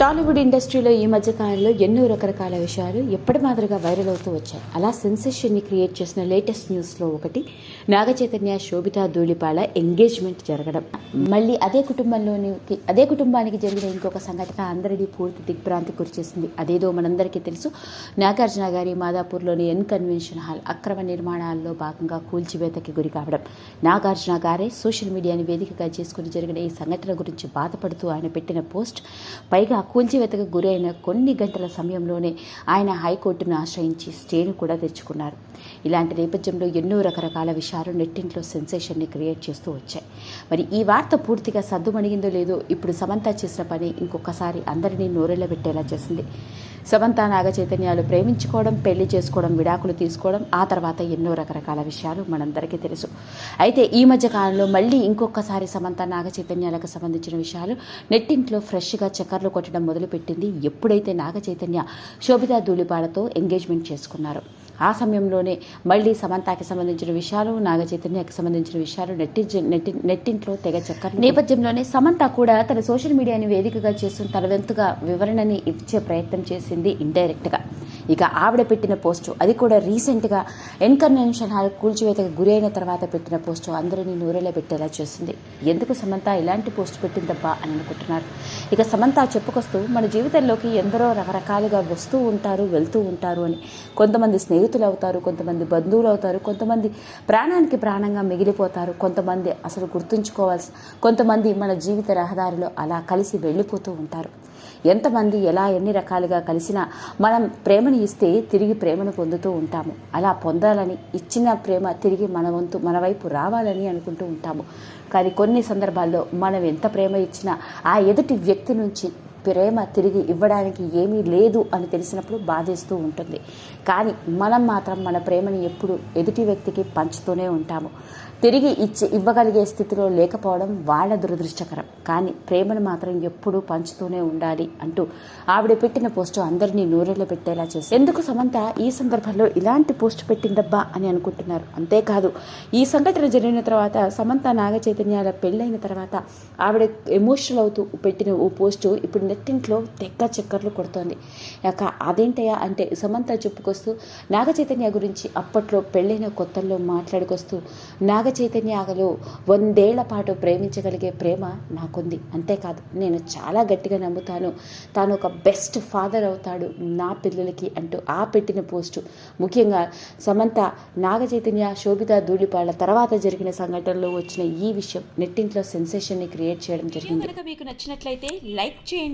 టాలీవుడ్ ఇండస్ట్రీలో ఈ మధ్య కాలంలో ఎన్నో రకరకాల విషయాలు ఎప్పటి మాదిరిగా వైరల్ అవుతూ వచ్చాయి. అలా సెన్సేషన్ని క్రియేట్ చేసిన లేటెస్ట్ న్యూస్లో ఒకటి నాగచైతన్య శోభితా ధూళిపాల ఎంగేజ్మెంట్ జరగడం. మళ్ళీ అదే కుటుంబంలోని అదే కుటుంబానికి జరిగిన ఇంకొక సంఘటన అందరినీ పూర్తి దిగ్భ్రాంతి గురిచేసింది అదేదో మనందరికీ తెలుసు. నాగార్జున గారి మాదాపూర్లోని ఎన్ కన్వెన్షన్ హాల్ అక్రమ నిర్మాణాల్లో భాగంగా కూల్చివేతకి గురి కావడం. నాగార్జున గారే సోషల్ మీడియాని వేదికగా చేసుకుని జరిగిన ఈ సంఘటన గురించి బాధపడుతూ ఆయన పెట్టిన పోస్ట్ పైగా కూల్చివేతకు గురైన కొన్ని గంటల సమయంలోనే ఆయన హైకోర్టును ఆశ్రయించి స్టేను కూడా తెచ్చుకున్నారు ఇలాంటి నేపథ్యంలో ఎన్నో రకరకాల విషయాలు నెట్టింట్లో సెన్సేషన్ని క్రియేట్ చేస్తూ వచ్చాయి. మరి ఈ వార్త పూర్తిగా సద్దుమణిగిందో లేదో ఇప్పుడు సమంత చేసిన పని ఇంకొకసారి అందరినీ నోరెళ్ళబెట్టేలా చేసింది. సమంత నాగ చైతన్యాలు ప్రేమించుకోవడం పెళ్ళి చేసుకోవడం విడాకులు తీసుకోవడం ఆ తర్వాత ఎన్నో రకరకాల విషయాలు మనందరికీ తెలుసు. అయితే ఈ మధ్య కాలంలో మళ్ళీ ఇంకొకసారి సమంత నాగ చైతన్యాలకు సంబంధించిన విషయాలు నెట్టింట్లో ఫ్రెష్గా చక్కర్లు కొట్టడం మొదలుపెట్టింది ఎప్పుడైతే నాగ చైతన్య శోభితా ధూళిపాడతో ఎంగేజ్మెంట్ చేసుకున్నారు. ఆ సమయంలోనే మళ్ళీ సమంతాకి సంబంధించిన విషయాలు నాగ చైతన్యకి సంబంధించిన విషయాలు నెట్టి నెట్టి నెట్టింట్లో తెగ చక్కర్లు నేపథ్యంలోనే సమంత కూడా తన సోషల్ మీడియాని వేదికగా చేస్తున్న తన వంతుగా వివరణని ఇచ్చే ప్రయత్నం చేసింది ఇండైరెక్ట్గా. ఇక ఆవిడ పెట్టిన పోస్టు అది కూడా రీసెంట్గా ఎన్కర్నేషన్ హాల్ కూల్చివేతకు గురైన తర్వాత పెట్టిన పోస్టు అందరినీ నూరేలా పెట్టేలా చేసింది ఎందుకు సమంత ఇలాంటి పోస్ట్ పెట్టిందబ్బా అని అనుకుంటున్నారు. ఇక సమంత చెప్పుకొస్తూ మన జీవితంలోకి ఎందరో రకరకాలుగా వస్తూ ఉంటారు వెళ్తూ ఉంటారు అని కొంతమంది స్నేహితులు అవుతారు కొంతమంది బంధువులు అవుతారు కొంతమంది ప్రాణానికి ప్రాణంగా మిగిలిపోతారు కొంతమంది అసలు గుర్తుంచుకోవాల్సి కొంతమంది మన జీవిత రహదారిలో అలా కలిసి వెళ్ళిపోతూ ఉంటారు. ఎంతమంది ఎలా ఎన్ని రకాలుగా కలిసినా మనం ప్రేమను ఇస్తే తిరిగి ప్రేమను పొందుతూ ఉంటాము. అలా పొందాలని ఇచ్చిన ప్రేమ తిరిగి మన వంతు మన వైపు రావాలని అనుకుంటూ ఉంటాము. కానీ కొన్ని సందర్భాల్లో మనం ఎంత ప్రేమ ఇచ్చినా ఆ ఎదుటి వ్యక్తి నుంచి ప్రేమ తిరిగి ఇవ్వడానికి ఏమీ లేదు అని తెలిసినప్పుడు బాధేస్తూ ఉంటుంది. కానీ మనం మాత్రం మన ప్రేమని ఎప్పుడు ఎదుటి వ్యక్తికి పంచుతూనే ఉంటాము. తిరిగి ఇచ్చి ఇవ్వగలిగే స్థితిలో లేకపోవడం వాళ్ళ దురదృష్టకరం. కానీ ప్రేమను మాత్రం ఎప్పుడూ పంచుతూనే ఉండాలి అంటూ ఆవిడ పెట్టిన పోస్టు అందరినీ నూరెళ్ళ పెట్టేలా చేసి ఎందుకు సమంత? ఈ సందర్భంలో ఇలాంటి పోస్ట్ పెట్టిందబ్బా అని అనుకుంటున్నారు. అంతేకాదు ఈ సంఘటన జరిగిన తర్వాత సమంత నాగ చైతన్యాల పెళ్ళైన తర్వాత ఆవిడ ఎమోషనల్ అవుతూ పెట్టిన ఓ పోస్టు ఇప్పుడు నెట్టింట్లో తెక్క చక్కర్లు కొడుతోంది. ఇక అదేంటయ్యా అంటే సమంత చెప్పుకొస్తూ నాగ చైతన్య గురించి అప్పట్లో పెళ్ళైన కొత్తల్లో మాట్లాడుకొస్తూ నాగ చైతన్యలో వందేళ్ళ పాటు ప్రేమించగలిగే ప్రేమ నాకుంది. అంతేకాదు నేను చాలా గట్టిగా నమ్ముతాను. తాను ఒక బెస్ట్ ఫాదర్ అవుతాడు నా పిల్లలకి అంటూ ఆ పెట్టిన పోస్టు. ముఖ్యంగా సమంత నాగ చైతన్య శోభిత ధూళిపాళ్ళ తర్వాత జరిగిన సంఘటనలో వచ్చిన ఈ విషయం నెట్టింట్లో సెన్సేషన్ని క్రియేట్ చేయడం జరిగింది. కనుక మీకు నచ్చినట్లయితే లైక్